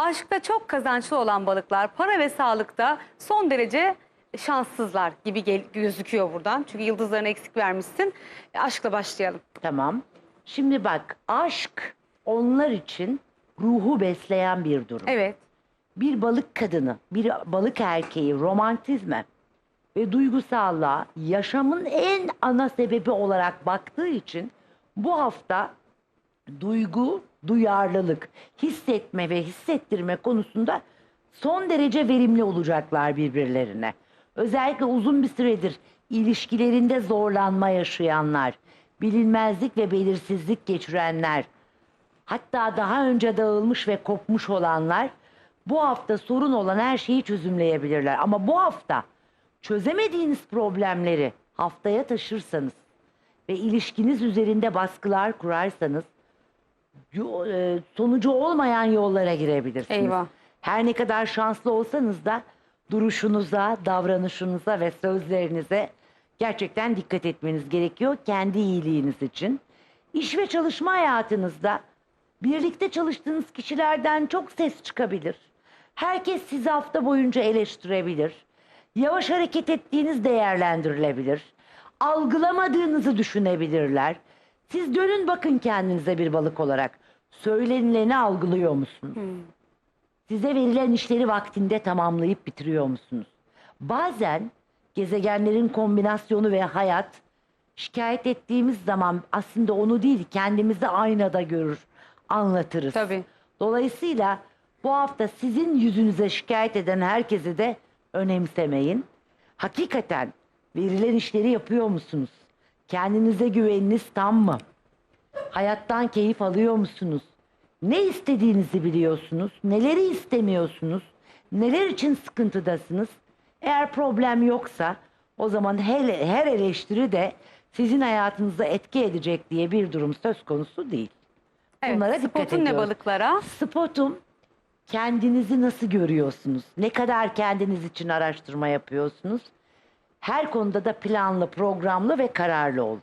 Aşkta çok kazançlı olan balıklar para ve sağlıkta son derece şanssızlar gibi gel- gözüküyor buradan. Çünkü yıldızlarına eksik vermişsin. E, aşkla başlayalım. Tamam. Şimdi bak aşk onlar için ruhu besleyen bir durum. Evet. Bir balık kadını, bir balık erkeği romantizme ve duygusallığa yaşamın en ana sebebi olarak baktığı için bu hafta duygu, duyarlılık, hissetme ve hissettirme konusunda son derece verimli olacaklar birbirlerine. Özellikle uzun bir süredir ilişkilerinde zorlanma yaşayanlar, bilinmezlik ve belirsizlik geçirenler, hatta daha önce dağılmış ve kopmuş olanlar bu hafta sorun olan her şeyi çözümleyebilirler. Ama bu hafta çözemediğiniz problemleri haftaya taşırsanız ve ilişkiniz üzerinde baskılar kurarsanız yo- e, sonucu olmayan yollara girebilirsiniz. Eyvah. Her ne kadar şanslı olsanız da duruşunuza, davranışınıza ve sözlerinize gerçekten dikkat etmeniz gerekiyor kendi iyiliğiniz için. İş ve çalışma hayatınızda birlikte çalıştığınız kişilerden çok ses çıkabilir. Herkes sizi hafta boyunca eleştirebilir. Yavaş hareket ettiğiniz değerlendirilebilir. Algılamadığınızı düşünebilirler. Siz dönün bakın kendinize bir balık olarak. Söylenileni algılıyor musunuz? Size verilen işleri vaktinde tamamlayıp bitiriyor musunuz? Bazen gezegenlerin kombinasyonu ve hayat şikayet ettiğimiz zaman aslında onu değil kendimizi aynada görür, anlatırız. Tabii. Dolayısıyla bu hafta sizin yüzünüze şikayet eden herkesi de önemsemeyin. Hakikaten verilen işleri yapıyor musunuz? Kendinize güveniniz tam mı? Hayattan keyif alıyor musunuz? Ne istediğinizi biliyorsunuz? Neleri istemiyorsunuz? Neler için sıkıntıdasınız? Eğer problem yoksa o zaman her, her eleştiri de sizin hayatınıza etki edecek diye bir durum söz konusu değil. evet. Bunlara dikkat Spotun ne ediyoruz. balıklara? Spotum kendinizi nasıl görüyorsunuz? Ne kadar kendiniz için araştırma yapıyorsunuz? Her konuda da planlı, programlı ve kararlı olun.